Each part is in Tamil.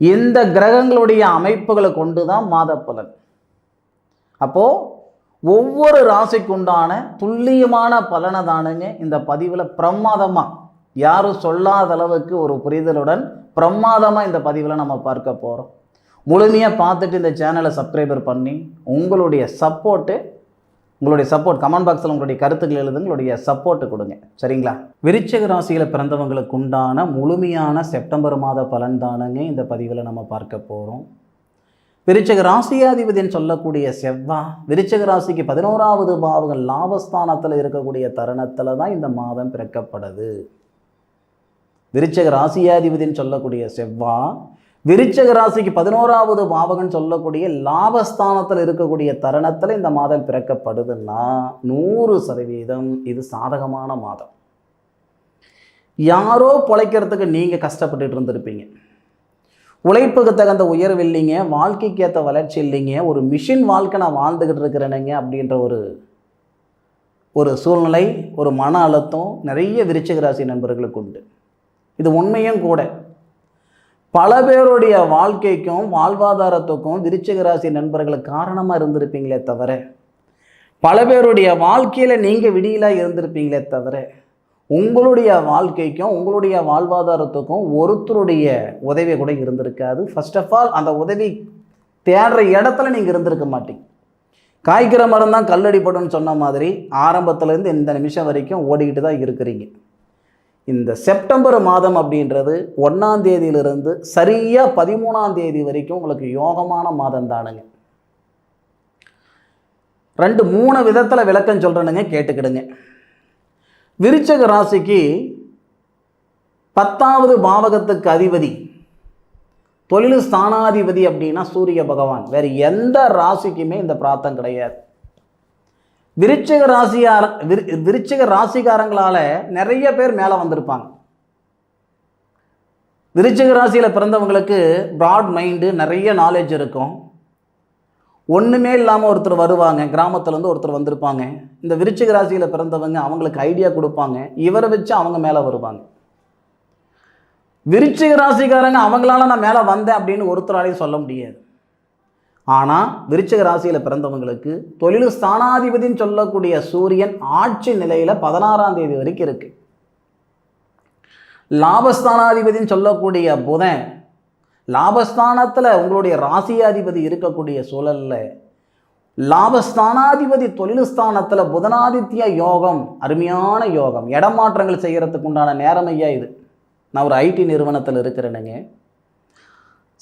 இந்த கிரகங்களுடைய அமைப்புகளை கொண்டு தான் மாத பலன் அப்போது ஒவ்வொரு ராசிக்குண்டான துல்லியமான பலனை தானுங்க இந்த பதிவில் பிரமாதமாக யாரும் சொல்லாத அளவுக்கு ஒரு புரிதலுடன் பிரமாதமாக இந்த பதிவில் நம்ம பார்க்க போகிறோம் முழுமையாக பார்த்துட்டு இந்த சேனலை சப்ஸ்கிரைபர் பண்ணி உங்களுடைய சப்போர்ட்டு உங்களுடைய சப்போர்ட் கமெண்ட் பாக்ஸில் உங்களுடைய கருத்துக்கள் எழுதுங்க உங்களுடைய சப்போர்ட்டு கொடுங்க. சரிங்களா? விருச்சக ராசியில் பிறந்தவங்களுக்கு உண்டான முழுமையான செப்டம்பர் மாத பலன் தானுங்க இந்த பதிவில் நம்ம பார்க்க போகிறோம் விருச்சக ராசியாதிபதினு சொல்லக்கூடிய செவ்வா விருச்சக ராசிக்கு பதினோராவது பாவங்கள் லாபஸ்தானத்தில் இருக்கக்கூடிய தருணத்தில் தான் இந்த மாதம் பிறக்கப்படுது. விருச்சக ராசியாதிபதினு சொல்லக்கூடிய செவ்வா விருச்சக ராசிக்கு பதினோராவது பாவகன் சொல்லக்கூடிய லாபஸ்தானத்தில் இருக்கக்கூடிய தருணத்தில் இந்த மாதம் பிறக்கப்படுதுன்னா நூறு சதவீதம் இது சாதகமான மாதம். யாரோ பிழைக்கிறதுக்கு நீங்கள் கஷ்டப்பட்டுட்டு இருந்திருப்பீங்க. உழைப்புக்கு தகுந்த உயர்வு இல்லைங்க வாழ்க்கைக்கு ஏற்ற வளர்ச்சி இல்லைங்க ஒரு மிஷின் வாழ்க்கை நான் வாழ்ந்துக்கிட்டு இருக்கிறேனுங்க அப்படின்ற ஒரு ஒரு சூழ்நிலை ஒரு மன அழுத்தம் நிறைய விருச்சிக ராசி நண்பர்களுக்கு உண்டு. இது உண்மையும் கூட. பல பேருடைய வாழ்க்கைக்கும் வாழ்வாதாரத்துக்கும் விருச்சிக ராசி நண்பர்களுக்கு காரணமாக இருந்திருப்பீங்களே தவிர பல பேருடைய வாழ்க்கையில் நீங்கள் விடியலாக இருந்திருப்பீங்களே தவிர உங்களுடைய வாழ்க்கைக்கும் உங்களுடைய வாழ்வாதாரத்துக்கும் ஒருத்தருடைய உதவி கூட இருந்திருக்காது. ஃபர்ஸ்ட் ஆஃப் ஆல் அந்த உதவி தேடுற இடத்துல நீங்கள் இருந்திருக்க மாட்டீங்க. காய்க்கிற மரம் தான் கல்லடிப்படும் சொன்ன மாதிரி ஆரம்பத்துலேருந்து இந்த நிமிஷம் வரைக்கும் ஓடிக்கிட்டு தான் இருக்கிறீங்க. இந்த செப்டம்பர் மாதம் அப்படின்றது ஒன்றாம் தேதியிலிருந்து சரியாக பதிமூணாம் தேதி வரைக்கும் உங்களுக்கு யோகமான மாதம் தானுங்க. ரெண்டு மூணு விதத்தில் விளக்கம் சொல்கிறேனுங்க கேட்டுக்கிடுங்க. விருச்சக ராசிக்கு பத்தாவது பாவகத்துக்கு அதிபதி தொழில் ஸ்தானாதிபதி அப்படின்னா சூரிய பகவான். வேறு எந்த ராசிக்குமே இந்த பிராத்தம் கிடையாது. விருச்சிக ராசியார விரு- விருச்சிக ராசிக்காரங்களால நிறைய பேர் மேலே வந்திருப்பாங்க. விருச்சிக ராசியில் பிறந்தவங்களுக்கு ப்ராட் மைண்டு நிறைய நாலேஜ் இருக்கும். ஒன்றுமே இல்லாமல் ஒருத்தர் வருவாங்க. கிராமத்துலேருந்து ஒருத்தர் வந்திருப்பாங்க. இந்த விருச்சிக ராசியில் பிறந்தவங்க அவங்களுக்கு ஐடியா கொடுப்பாங்க. இவரை வச்சு அவங்க மேலே வருவாங்க. விருச்சிக ராசிக்காரங்க அவங்களால நான் மேலே வந்தேன் அப்படின்னு ஒருத்தராலையும் சொல்ல முடியாது. ஆனால் விருச்சக ராசியில் பிறந்தவங்களுக்கு தொழில் ஸ்தானாதிபதின்னு சொல்லக்கூடிய சூரியன் ஆட்சி நிலையில் பதினாறாம் தேதி வரைக்கும் இருக்கு. லாபஸ்தானாதிபதின்னு சொல்லக்கூடிய புதன் லாபஸ்தானத்தில் உங்களுடைய ராசியாதிபதி இருக்கக்கூடிய சூழலில் லாபஸ்தானாதிபதி தொழில் ஸ்தானத்தில் புதனாதித்ய யோகம் அருமையான யோகம். இடமாற்றங்கள் செய்கிறதுக்கு உண்டான நேரம் ஐயா இது. நான் ஒரு ஐடி நிறுவனத்தில் இருக்கிறேனுங்க.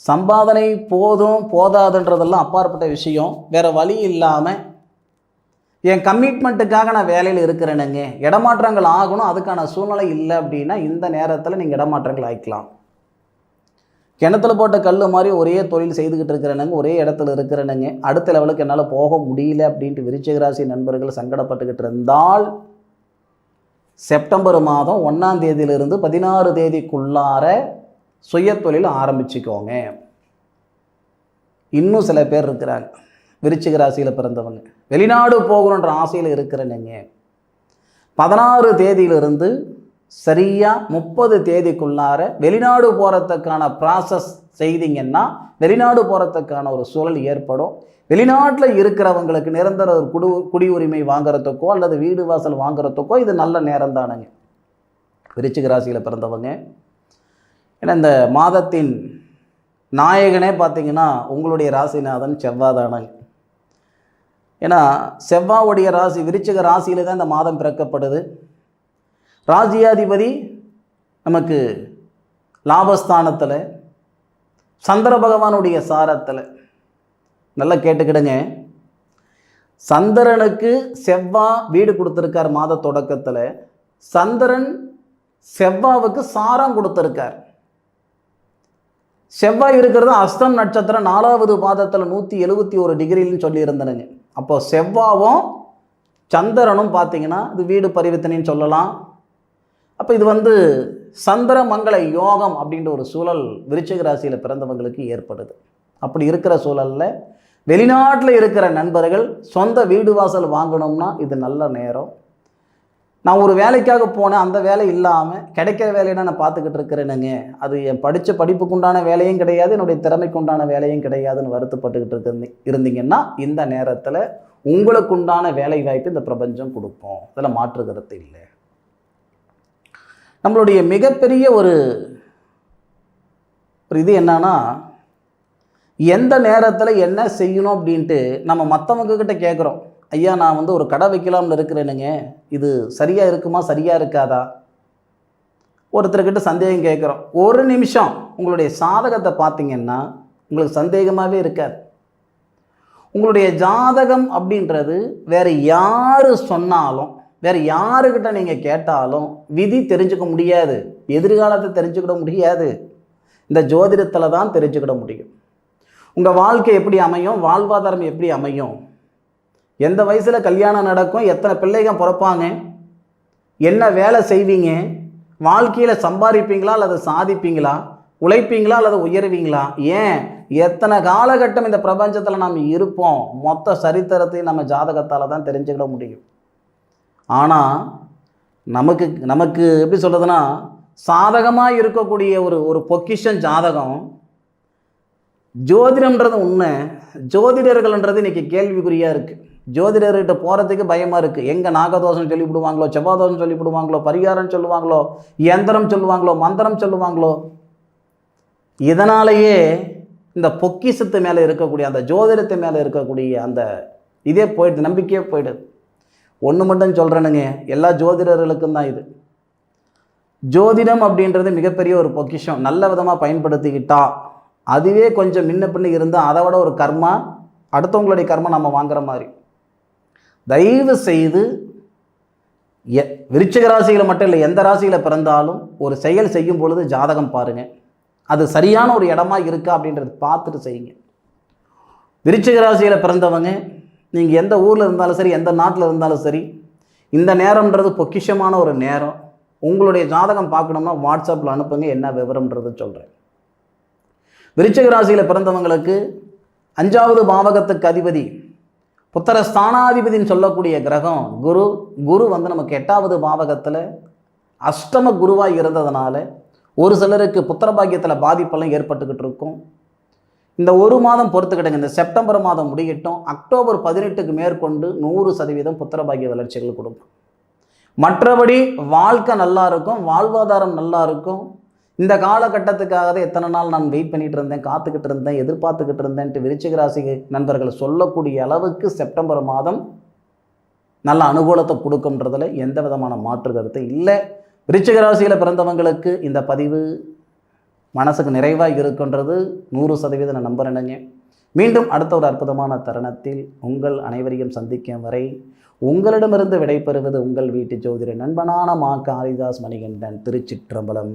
சம்பாதனை போதும் போதாதுன்றதெல்லாம் அப்பாற்பட்ட விஷயம். வேற வழி இல்லாமல் என் கமிட்மெண்ட்டுக்காக நான் வேலையில் இருக்கிறேனுங்க. இடமாற்றங்கள் ஆகணும் அதுக்கான சூழ்நிலை இல்லை அப்படின்னா இந்த நேரத்தில் நீங்கள் இடமாற்றங்கள் ஆகிக்கலாம் கிணத்துல போட்ட கல் மாதிரி ஒரே தொழில் செய்துக்கிட்டு இருக்கிறேனுங்க ஒரே இடத்துல இருக்கிறேனுங்க. அடுத்த லெவலுக்கு என்னால் போக முடியல அப்படின்ட்டு விருச்சிகராசி நண்பர்கள் சங்கடப்பட்டுக்கிட்டு இருந்தால் செப்டம்பர் மாதம் ஒன்றாம் தேதியிலிருந்து பதினாறு தேதிக்குள்ளார சுய தொழில் ஆரம்பிச்சுக்கோங்க. இன்னும் சில பேர் இருக்கிறாங்க. விருச்சிக ராசியில் பிறந்தவங்க. வெளிநாடு போகணுன்ற ஆசையில் இருக்கிறனுங்க. பதினாறு தேதியிலிருந்து சரியாக முப்பது தேதிக்குள்ளார வெளிநாடு போகிறதுக்கான ப்ராசஸ் செய்தீங்கன்னா வெளிநாடு போகிறதுக்கான ஒரு சூழல் ஏற்படும். வெளிநாட்டில் இருக்கிறவங்களுக்கு நிரந்தர ஒரு குடு குடியுரிமை வாங்குறதுக்கோ அல்லது வீடு வாசல் வாங்குறதுக்கோ இது நல்ல நேரம் தானுங்க. விருச்சிக ராசியில் பிறந்தவங்க ஏன்னா இந்த மாதத்தின் நாயகனே பார்த்தீங்கன்னா உங்களுடைய ராசிநாதன் செவ்வாதானங்க ஏன்னா செவ்வாவுடைய ராசி விருச்சிக ராசியில் தான் இந்த மாதம் பிறக்கப்படுது. ராஜ்யாதிபதி நமக்கு லாபஸ்தானத்தில் சந்திர பகவானுடைய சாரத்தில். நல்லா கேட்டுக்கிடுங்க. சந்திரனுக்கு செவ்வா வீடு கொடுத்துருக்கார் மாத தொடக்கத்தில். சந்திரன் செவ்வாவுக்கு சாரம் கொடுத்துருக்கார். செவ்வாய் இருக்கிறது அஸ்தம் நட்சத்திரம் நாலாவது பாதத்தில் நூற்றி எழுபத்தி ஒரு டிகிரின்னு சொல்லியிருந்தனுங்க. அப்போ செவ்வாவும் சந்திரனும் பார்த்தீங்கன்னா இது வீடு பரிவர்த்தனைன்னு சொல்லலாம். அப்போ இது வந்து சந்திர மங்கள யோகம் அப்படின்ற ஒரு சூழல் விருச்சிக ராசியில் பிறந்தவங்களுக்கு ஏற்படுது. அப்படி இருக்கிற சூழலில் வெளிநாட்டில் இருக்கிற நண்பர்கள் சொந்த வீடு வாசல் வாங்கணும்னா இது நல்ல நேரம். நான் ஒரு வேலைக்காக போனேன் அந்த வேலை இல்லாமல் கிடைக்கிற வேலையை நான் பார்த்துக்கிட்டு இருக்கிறேனுங்க. அது என் படித்த படிப்புக்குண்டான வேலையும் கிடையாது என்னுடைய திறமைக்குண்டான வேலையும் கிடையாதுன்னு வருத்தப்பட்டுக்கிட்டு இருந்து இருந்தீங்கன்னா இந்த நேரத்தில் உங்களுக்கு உண்டான வேலை வாய்ப்பு இந்த பிரபஞ்சம் கொடுப்போம் அதில் மாற்று கருத்து இல்லை. நம்மளுடைய மிகப்பெரிய ஒரு ஒரு இது என்னன்னா எந்த நேரத்தில் என்ன செய்யணும் அப்படின்ட்டு நம்ம மற்றவங்க கிட்ட கேட்குறோம் ஐயா நான் வந்து ஒரு கடை வைக்கலாம்னு இருக்கிறேனுங்க. இது சரியாக இருக்குமா? சரியாக இருக்காதா? ஒருத்தர்கிட்ட சந்தேகம் கேட்குறோம். ஒரு நிமிஷம். உங்களுடைய சாதகத்தை பார்த்தீங்கன்னா உங்களுக்கு சந்தேகமாகவே இருக்காது. உங்களுடைய ஜாதகம் அப்படின்றது வேறு யார் சொன்னாலும் வேறு யாருக்கிட்ட நீங்கள் கேட்டாலும் விதி தெரிஞ்சுக்க முடியாது. எதிர்காலத்தை தெரிஞ்சுக்கிட முடியாது. இந்த ஜோதிடத்தில் தான் தெரிஞ்சுக்கிட முடியும். உங்கள் வாழ்க்கை எப்படி அமையும்? வாழ்வாதாரம் எப்படி அமையும்? எந்த வயசில் கல்யாணம் நடக்கும் எத்தனை பிள்ளைங்க பிறப்பாங்க என்ன வேலை செய்வீங்க வாழ்க்கையில் சம்பாதிப்பீங்களா அல்லது சாதிப்பீங்களா உழைப்பீங்களா அல்லது உயர்வீங்களா ஏன் எத்தனை காலகட்டம் இந்த பிரபஞ்சத்தில் நாம் இருப்போம் மொத்த சரித்திரத்தையும் நம்ம ஜாதகத்தால் தான் தெரிஞ்சுக்கிட முடியும். ஆனால் நமக்கு நமக்கு எப்படி சொல்கிறதுனா சாதகமாக இருக்கக்கூடிய ஒரு ஒரு பொக்கிஷன் ஜாதகம் ஜோதிடம்ன்றது உண்மை ஜோதிடர்கள்ன்றது இன்றைக்கி கேள்விக்குறியாக இருக்குது ஜோதிடர்கிட்ட போகிறதுக்கு பயமாக இருக்குது எங்கே நாகதோஷம் சொல்லிவிடுவாங்களோ செவ்வாதோஷம் சொல்லிவிடுவாங்களோ பரிகாரம் சொல்லுவாங்களோ யந்திரம் சொல்லுவாங்களோ மந்திரம் சொல்லுவாங்களோ இதனாலேயே இந்த பொக்கிஷத்து மேலே இருக்கக்கூடிய அந்த ஜோதிடத்து மேலே இருக்கக்கூடிய அந்த இதே போயிடுது நம்பிக்கையே போயிடுது. ஒன்று மட்டும் சொல்கிறேனுங்க எல்லா ஜோதிடர்களுக்கும் தான் இது. ஜோதிடம் அப்படின்றது மிகப்பெரிய ஒரு பொக்கிஷம். நல்ல விதமாக பயன்படுத்திக்கிட்டா அதுவே கொஞ்சம் முன்ன பின்ன இருந்தால் அதை விட ஒரு கர்மா அடுத்தவங்களுடைய கர்மா நம்ம வாங்குற மாதிரி. தயவு செய்து எ விருச்சிக ராசியில் மட்டும் இல்லை எந்த ராசியில் பிறந்தாலும் ஒரு செயல் செய்யும் பொழுது ஜாதகம் பாருங்கள் அது சரியான ஒரு இடமா இருக்கா அப்படின்றத பார்த்துட்டு செய்யுங்க. விருச்சிக ராசியில் பிறந்தவங்க நீங்கள் எந்த ஊரில் இருந்தாலும் சரி எந்த நாட்டில் இருந்தாலும் சரி இந்த நேரம்ன்றது பொக்கிஷமான ஒரு நேரம். உங்களுடைய ஜாதகம் பார்க்கணும்னா வாட்ஸ்அப்பில் அனுப்புங்க என்ன விவரம்ன்றது சொல்கிறேன் விருச்சிக ராசியில் பிறந்தவங்களுக்கு அஞ்சாவது பாவகத்துக்கு அதிபதி புத்தர ஸ்தானாதிபதின்னு சொல்லக்கூடிய கிரகம் குரு குரு வந்து நமக்கு எட்டாவது பாவகத்தில் அஷ்டம குருவாக இருந்ததுனால ஒரு சிலருக்கு புத்திர பாக்கியத்தில் பாதிப்பெல்லாம் ஏற்பட்டுக்கிட்டு இருக்கும். இந்த ஒரு மாதம் பொறுத்துக்கிட்டங்க இந்த செப்டம்பர் மாதம் முடியட்டும் அக்டோபர் பதினெட்டுக்கு மேற்கொண்டு நூறு சதவீதம் புத்திர பாக்கிய வளர்ச்சிகள் கொடுக்கும். மற்றபடி வாழ்க்கை நல்லா இருக்கும் வாழ்வாதாரம் நல்லா இருக்கும் இந்த காலகட்டத்துக்காக தான் எத்தனை நாள் நான் வெயிட் பண்ணிட்டு இருந்தேன் காத்துக்கிட்டு இருந்தேன் எதிர்பார்த்துக்கிட்டு இருந்தேன்ட்டு விருச்சிக ராசி நண்பர்கள் சொல்லக்கூடிய அளவுக்கு செப்டம்பர் மாதம் நல்ல அனுகூலத்தை கொடுக்கும்ன்றதுல எந்த விதமான மாற்று கருத்து இல்லை. விருச்சிக ராசியில் பிறந்தவங்களுக்கு இந்த பதிவு மனசுக்கு நிறைவாக இருக்குன்றது நூறு சதவீதம் நான் நம்புறேனுங்க மீண்டும் அடுத்த ஒரு அற்புதமான தருணத்தில் உங்கள் அனைவரையும் சந்திக்கும் வரை உங்களிடமிருந்து விடைபெறுவது உங்கள் வீட்டு ஜோதிட நண்பனான மா காளிதாஸ் மணிகண்டன் திருச்சிற்றம்பலம்.